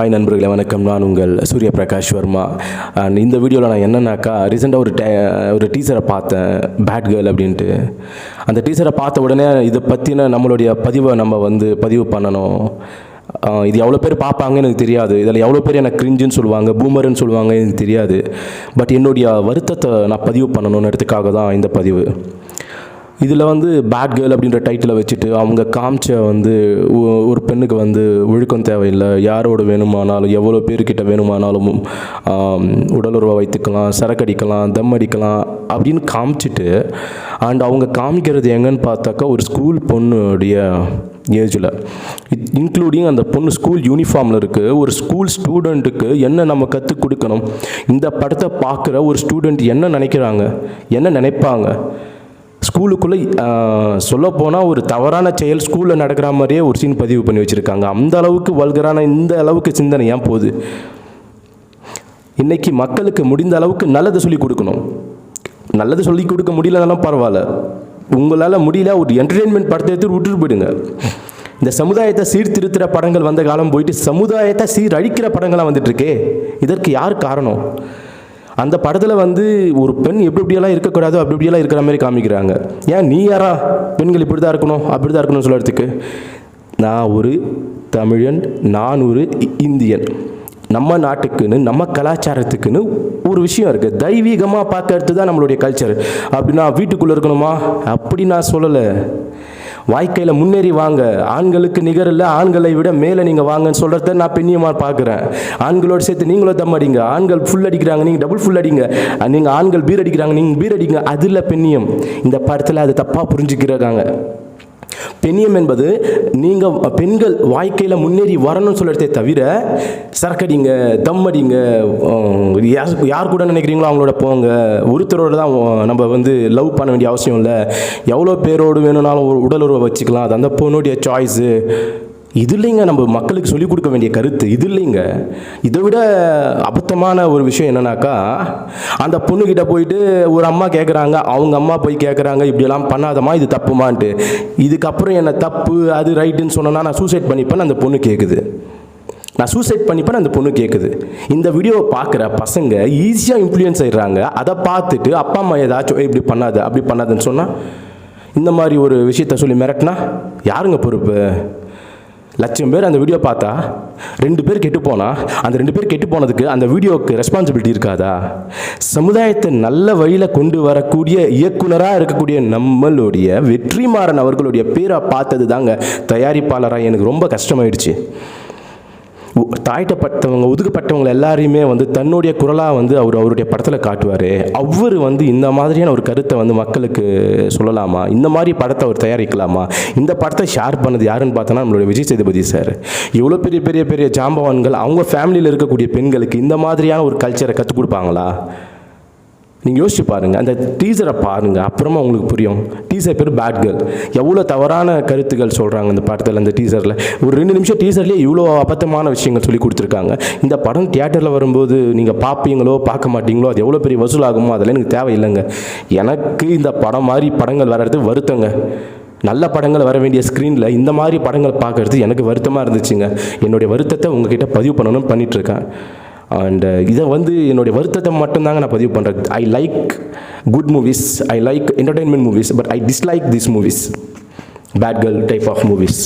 Hi நண்பர்களே வணக்கம். நான் உங்கள் சூரிய பிரகாஷ் வர்மா. அண்ட் இந்த வீடியோவில் நான் என்னன்னாக்கா ரீசெண்டாக ஒரு டே ஒரு டீசரை பார்த்தேன் பேட் கேர்ள் அப்படின்ட்டு. அந்த டீச்சரை பார்த்த உடனே இதை பற்றின நம்மளுடைய பதிவை நம்ம வந்து பதிவு பண்ணணும். இது எவ்வளோ பேர் பார்ப்பாங்கன்னு எனக்கு தெரியாது. இதில் எவ்வளோ பேர் எனக்கு கிரிஞ்சுன்னு சொல்லுவாங்க பூமர்னு சொல்லுவாங்க எனக்கு தெரியாது. பட் என்னுடைய வருத்தத்தை நான் பதிவு பண்ணணுன்றதுக்காக தான் இந்த பதிவு. இதில் வந்து பேட் கேர்ள் அப்படின்ற டைட்டிலை வச்சுட்டு அவங்க காமிச்ச வந்து ஒரு பெண்ணுக்கு வந்து ஒழுக்கம் தேவையில்லை. யாரோட வேணுமானாலும் எவ்வளோ பேர்கிட்ட வேணுமானாலும் உடலுறவை வைத்துக்கலாம் சரக்கடிக்கலாம் தம் அடிக்கலாம் அப்படின்னு காமிச்சிட்டு அண்ட் அவங்க காமிக்கிறது எங்கன்னு பார்த்தாக்கா ஒரு ஸ்கூல் பொண்ணுடைய ஏஜில் இன்க்ளூடிங் அந்த பொண்ணு ஸ்கூல் யூனிஃபார்மில் இருக்குது ஒரு ஸ்கூல் ஸ்டூடெண்ட்டுக்கு என்ன நம்ம கற்றுக் கொடுக்கணும்? இந்த படத்தை பார்க்குற ஒரு ஸ்டூடெண்ட் என்ன நினைக்கிறாங்க? என்ன நினைப்பாங்க? ஸ்கூலுக்குள்ளே சொல்லப்போனால் ஒரு தவறான செயல் ஸ்கூலில் நடக்கிற மாதிரியே ஒரு சீன் பதிவு பண்ணி வச்சுருக்காங்க. அந்த அளவுக்கு வல்கரான இந்த அளவுக்கு சிந்தனை ஏன் போகுது? இன்றைக்கி மக்களுக்கு முடிந்த அளவுக்கு நல்லதை சொல்லி கொடுக்கணும். நல்லது சொல்லி கொடுக்க முடியலனாலும் பரவாயில்ல. உங்களால் முடியல ஒரு என்டர்டெயின்மெண்ட் படத்தை எடுத்து விட்டுட்டு போயிடுங்க. இந்த சமுதாயத்தை சீர்திருத்துகிற படங்கள் வந்த காலம் போயிட்டு சமுதாயத்தை சீரழிக்கிற படங்களாக வந்துட்டுருக்கே இதற்கு யார் காரணம்? அந்த படத்தில் வந்து ஒரு பெண் எப்படி இப்படியெல்லாம் இருக்கக்கூடாதோ அப்படி இப்படியெல்லாம் இருக்கிற மாதிரி காமிக்கிறாங்க. ஏன் நீ யாரா? பெண்கள் இப்படி தான் இருக்கணும் அப்படி தான் இருக்கணும்னு சொல்கிறதுக்கு நான் ஒரு தமிழன் நான் ஒரு இந்தியன். நம்ம நாட்டுக்குன்னு நம்ம கலாச்சாரத்துக்குன்னு ஒரு விஷயம் இருக்குது தெய்வீகமாக பார்க்கறது தான் நம்மளுடைய கல்ச்சர் அப்படின்னா வீட்டுக்குள்ளே இருக்கணுமா? அப்படி நான் சொல்லலை. வாழ்க்கையில் முன்னேறி வாங்க. ஆண்களுக்கு நிகரில் ஆண்களை விட மேலே நீங்கள் வாங்கன்னு சொல்கிறத நான் பெண்ணியமாக பார்க்குறேன். ஆண்களோடு சேர்த்து நீங்களும் தம் அடிங்க. ஆண்கள் ஃபுல் அடிக்கிறாங்க நீங்கள் டபுள் ஃபுல் அடிங்க. நீங்கள் ஆண்கள் பீர் அடிக்கிறாங்க நீங்கள் பீர் அடிங்க. அதில் பெண்ணியம். இந்த படத்தில் அது தப்பாக புரிஞ்சுக்கிறாங்க பெண்ணியம் என்பது நீங்கள் பெண்கள் வாழ்க்கையில் முன்னேறி வரணும்னு சொல்கிறதே தவிர சரக்கடிங்க தம் அடிங்க யார் யார் கூட நினைக்கிறீங்களோ அவங்களோட போங்க. ஒருத்தரோட தான் நம்ம வந்து லவ் பண்ண வேண்டிய அவசியம் இல்லை. எவ்வளோ பேரோடு வேணும்னாலும் ஒரு உடல் உறவை வச்சுக்கலாம். அது அந்த பொண்ணுடைய சாய்ஸு இது இல்லைங்க நம்ம மக்களுக்கு சொல்லிக் கொடுக்க வேண்டிய கருத்து இது இல்லைங்க. இதை விட அபத்தமான ஒரு விஷயம் என்னன்னாக்கா அந்த பொண்ணுக்கிட்ட போயிட்டு ஒரு அம்மா கேட்குறாங்க அவங்க அம்மா போய் கேட்குறாங்க இப்படியெல்லாம் பண்ணாதம்மா இது தப்புமான்ட்டு. இதுக்கப்புறம் என்ன தப்பு அது ரைட்டுன்னு சொன்னேன்னா நான் சூசைட் பண்ணிப்பேன்னு அந்த பொண்ணு கேட்குது நான் சூசைட் பண்ணிப்பேன் அந்த பொண்ணு கேட்குது இந்த வீடியோவை பார்க்குற பசங்க ஈஸியாக இன்ஃப்ளூயன்ஸ் ஆயிடுறாங்க. அதை பார்த்துட்டு அப்பா அம்மா ஏதாச்சும் இப்படி பண்ணாத அப்படி பண்ணாதுன்னு சொன்னால் இந்த மாதிரி ஒரு விஷயத்த சொல்லி மிரட்டினா யாருங்க பொறுப்பு? லட்சம் பேர் அந்த வீடியோ பார்த்தா ரெண்டு பேர் கெட்டு போனால் அந்த ரெண்டு பேர் கெட்டு போனதுக்கு அந்த வீடியோவுக்கு ரெஸ்பான்சிபிலிட்டி இருக்காதா? சமுதாயத்தை நல்ல வழியில் கொண்டு வரக்கூடிய இயக்குனராக இருக்கக்கூடிய நம்மளுடைய வெற்றிமாறன் அவர்களுடைய பேரை பார்த்தது தாங்க தயாரிப்பாளராக எனக்கு ரொம்ப கஷ்டமாயிடுச்சு. தாழ்த்தப்பட்டவங்க ஒதுக்கப்பட்டவங்க எல்லாரையுமே வந்து தன்னுடைய குரலாக வந்து அவர் அவருடைய படத்தில் காட்டுவார். அவர் வந்து இந்த மாதிரியான ஒரு கருத்தை வந்து மக்களுக்கு சொல்லலாமா? இந்த மாதிரி படத்தை அவர் தயாரிக்கலாமா? இந்த படத்தை ஷேர் பண்ணது யாருன்னு பார்த்தோன்னா நம்மளுடைய விஜய் சேதுபதி சார் இவ்வளோ பெரிய பெரிய பெரிய ஜாம்பவான்கள் அவங்க ஃபேமிலியில் இருக்கக்கூடிய பெண்களுக்கு இந்த மாதிரியான ஒரு கல்ச்சரை கற்றுக் கொடுப்பாங்களா? நீங்கள் யோசிச்சு பாருங்கள் அந்த டீசரை பாருங்கள் அப்புறமா உங்களுக்கு புரியும். டீசர் பேர் பேட் கேர்ள் எவ்வளோ தவறான கருத்துக்கள் சொல்கிறாங்க அந்த படத்தில் அந்த டீசரில் ஒரு ரெண்டு நிமிஷம் டீசர்லேயே இவ்வளோ அபத்தமான விஷயங்கள் சொல்லி கொடுத்துருக்காங்க. இந்த படம் தியேட்டரில் வரும்போது நீங்கள் பார்ப்பீங்களோ பார்க்க மாட்டீங்களோ அது எவ்வளோ பெரிய வசூலாகுமோ அதெல்லாம் எனக்கு தேவையில்லைங்க. எனக்கு இந்த படம் மாதிரி படங்கள் வர்றது வருத்தங்க. நல்ல படங்கள் வர வேண்டிய ஸ்க்ரீனில் இந்த மாதிரி படங்கள் பார்க்கறது எனக்கு வருத்தமாக இருந்துச்சுங்க. என்னுடைய வருத்தத்தை உங்ககிட்ட பதிவு பண்ணணும்னு பண்ணிகிட்ருக்கேன் அண்ட் uh, இதை வந்து என்னுடைய வருத்தத்தை மட்டும்தாங்க நான் பதிவு பண்ணுறேன் I like good movies I like entertainment movies but I dislike this movies Bad Girl type of movies